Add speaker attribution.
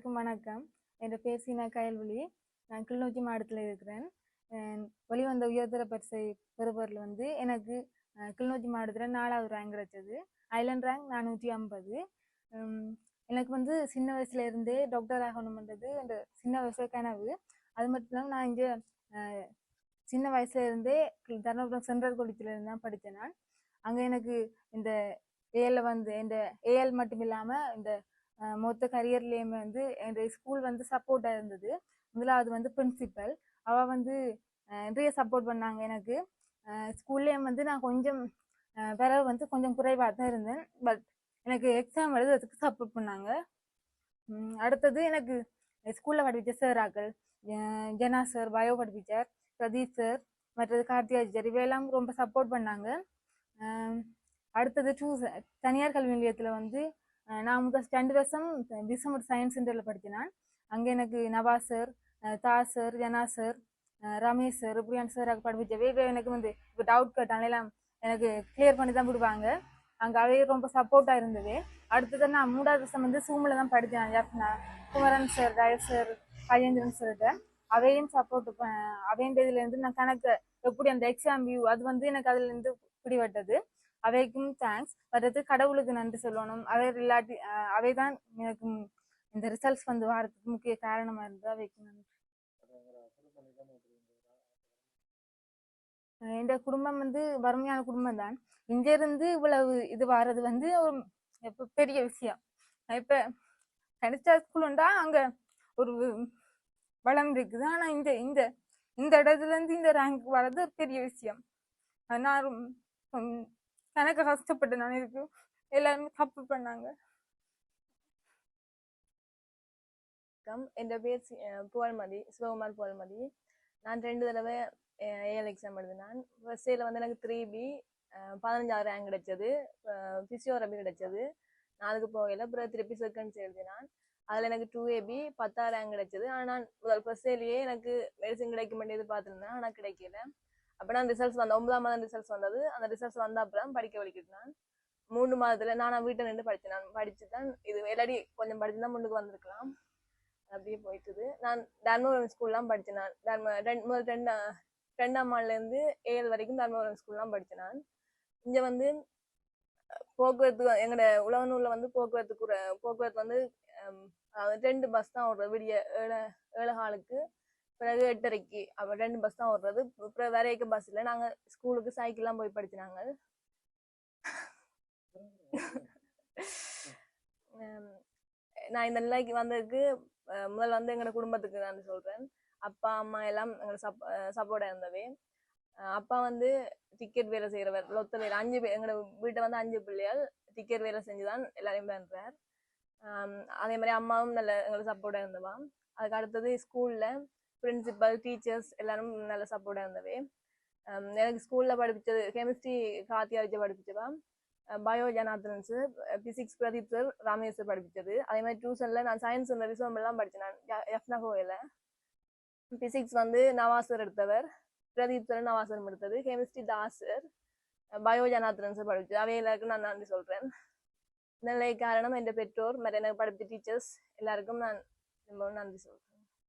Speaker 1: எல்லாருக்கும் வணக்கம். என் பேர் சீனா கயல்வழி நான் கிளிநொச்சி மாவட்டத்தில் இருக்கிறேன். அஹ் வெளிவந்த உயர்தர பரிசை பெறுபவரில் வந்து எனக்கு கிளிநொச்சி மாவட்டத்தில் நாலாவது ரேங்க் கிடைச்சது. ஐலண்ட் ரேங்க் நானூற்றி ஐம்பது. எனக்கு வந்து சின்ன வயசுல இருந்தே டாக்டர் ஆகணும்ன்றது என்ற சின்ன வயசுல கனவு. அது மட்டும் இல்லாமல் நான் இங்கே சின்ன வயசுல இருந்தே தருமபுரம் சென்ட்ரல் காலேஜில் தான் படித்தேன் நான். அங்கே எனக்கு இந்த ஏல வந்து இந்த ஏஎல் மட்டும் இல்லாமல் இந்த மொத்த கரியர்லேயுமே வந்து என்னுடைய ஸ்கூல் வந்து சப்போர்ட்டாக இருந்தது. முதலாவது வந்து பிரின்சிபல் அவள் வந்து நிறைய சப்போர்ட் பண்ணாங்க எனக்கு. ஸ்கூல்லேயும் வந்து நான் கொஞ்சம் அஹ், பிறகு வந்து கொஞ்சம் குறைவாக தான் இருந்தேன். பட் எனக்கு எக்ஸாம் எழுதுறதுக்கு சப்போர்ட் பண்ணாங்க. அடுத்தது எனக்கு ஸ்கூலில் படிப்பிச்ச சாராக்கள் ஜனா சார் பயோ படிப்பிச்சார் பிரதீப் சார் மற்றது கார்த்திகா சார் இவையெல்லாம் ரொம்ப சப்போர்ட் பண்ணாங்க. அடுத்தது டூ தனியார் கல்வி நிலையத்தில் வந்து நான் முதல் ரெண்டு வருஷம் டிசம்பர் சயின்ஸ் சென்டரில் படித்தேன் அங்கே எனக்கு நவாஸ் சார் தா sir Jana sir Ramesh sir Priyan sir படிப்பிச்சவே இவை எனக்கு வந்து இப்போ டவுட் கேட்டாங்க எல்லாம் எனக்கு கிளியர் பண்ணி தான் விடுவாங்க அங்கே அவே ரொம்ப சப்போர்ட்டாக இருந்தது. அடுத்தது நான் மூணாவது வருஷம் வந்து சூமில் தான் படித்தேன் ஜப்னா குமரன் சார் டயர் சார் கஜேந்திரன் சார்கிட்ட அவையும் சப்போர்ட் அவையின் இதுலேருந்து நான் கணக்கு எப்படி அந்த எக்ஸாம் வியூ அது வந்து எனக்கு அதுலேருந்து பிடிபட்டது. அவைக்கும் தேங்க்ஸ் வர்றது கடவுளுக்கு நன்றி சொல்லணும். அவை இல்லாட்டி அவை தான் எனக்கு இந்த ரிசல்ட்ஸ் வந்து வரதுக்கு முக்கிய காரணமாக இருந்தது அவைக்கு நன்றி. என் எந்த குடும்பம் வந்து வறுமையான குடும்பம் தான் இங்கேருந்து இவ்வளவு இது வர்றது வந்து ஒரு பெரிய விஷயம். இப்ப ஸ்கூல் ஸ்கூலுண்டா அங்க ஒரு வளம் இருக்குது. ஆனா இந்த இந்த இந்த இடத்துல இருந்து இந்த ரேங்க் வர்றது பெரிய விஷயம். நான் எனக்கு கஷ்டப்பட்டு நான் இருக்கு எல்லாருமே தப்பு பண்ணாங்க.
Speaker 2: கம் என் பேர் சி- புகழ்மதி சிவகுமார் புகழ்மதி. நான் ரெண்டு தடவை ஏஎல் எக்ஸாம் எழுதினேன். ஃபர்ஸ்ட் இயரில் வந்து எனக்கு த்ரீ பி பதினஞ்சாவது ரேங்க் கிடைச்சது. ஃபிசியோதெரபி கிடைச்சது. நான் அதுக்கு போகல அப்புறம் திருப்பி செகண்ட்ஸ் எழுதினான். அதில் எனக்கு டூ ஏபி பத்தாவது ரேங்க் கிடைச்சது. ஆனால் நான் முதல் ஃபர்ஸ்ட் இயர்லேயே எனக்கு மெடிசன் கிடைக்க வேண்டியது பார்த்துருந்தேன். ஆனால் கிடைக்கல. அப்போ நான் ரிசல்ட்ஸ் வந்த ஒன்பதாம் மாதம் ரிசல்ட்ஸ் வந்தது. அந்த ரிசல்ட்ஸ் வந்த அப்புறம் படிக்க வலிக்கிட்டு நான். மூணு மாதத்துல நான் வீட்டை நின்று படித்தேன் நான் படிச்சு தான் இது எல்லாடி கொஞ்சம் படிச்சு தான் முன்னுக்கு வந்திருக்கலாம். அப்படியே போயிட்டுது. நான் தர்மபுரம் ஸ்கூல்லாம் படித்தேன் நான். தர்ம ரெண்டு முதல் ரெண்டா ரெண்டாம் ஆண்டுலேருந்து ஏழு வரைக்கும் தர்மபுரம் ஸ்கூல்லாம் படித்தேன் நான். இங்கே வந்து போக்குவரத்து எங்களோட உழவனூரில் வந்து போக்குவரத்து கூட போக்குவரத்து வந்து ரெண்டு பஸ் தான் ஓடுறது. விடிய ஏழை ஏழு ஹாலுக்கு. பிறகு எட்டரைக்கு. அப்போ ரெண்டு பஸ் தான் ஓடுறது. அப்புறம் வேற எக்க பஸ் இல்லை. நாங்கள் ஸ்கூலுக்கு சைக்கிள்லாம் போய் படிச்சினாங்க. நான் இந்த நிலைக்கு வந்ததுக்கு முதல்ல வந்து எங்களோட குடும்பத்துக்கு நான் சொல்றேன். அப்பா அம்மா எல்லாம் எங்களுக்கு சப் சப்போர்ட்டாக இருந்தவே. அப்பா வந்து டிக்கெட் வேலை செய்கிறவர் லொத்த வேலை அஞ்சு பேர். எங்களோட வீட்டை வந்து அஞ்சு பிள்ளைகள். டிக்கெட் வேலை செஞ்சு தான் எல்லாரையும் பண்ணுறார் அதே மாதிரி அம்மாவும் நல்ல எங்களுக்கு சப்போர்ட்டாக இருந்தவா. அதுக்கு அடுத்தது ஸ்கூலில் பிரின்சிபல் டீச்சர்ஸ் எல்லாரும் நல்ல சப்போர்ட்டாக இருந்தவே எனக்கு ஸ்கூலில் படிப்பிச்சது கெமிஸ்ட்ரி கார்த்தியா வச்சு படிப்பிச்சவா bio Janarthan sir physics Pradeep sir Ramesh sir படிப்பிச்சது அதே மாதிரி டியூஷனில் நான் சயின்ஸ் இந்த ரிசர்வ் எல்லாம் படித்தேன் நான் எஃப்னா கோயில பிசிக்ஸ் வந்து நவாசர் எடுத்தவர் பிரதீப் சார் நவாசர் எடுத்தது chemistry Das sir bio Janarthan sir படிச்சது அவைகளுக்கு நான் நன்றி சொல்கிறேன் நிலை காரணம் என் பெற்றோர் மற்ற எனக்கு படித்த டீச்சர்ஸ் எல்லாருக்கும் நான் ரொம்ப நன்றி சொல்கிறேன்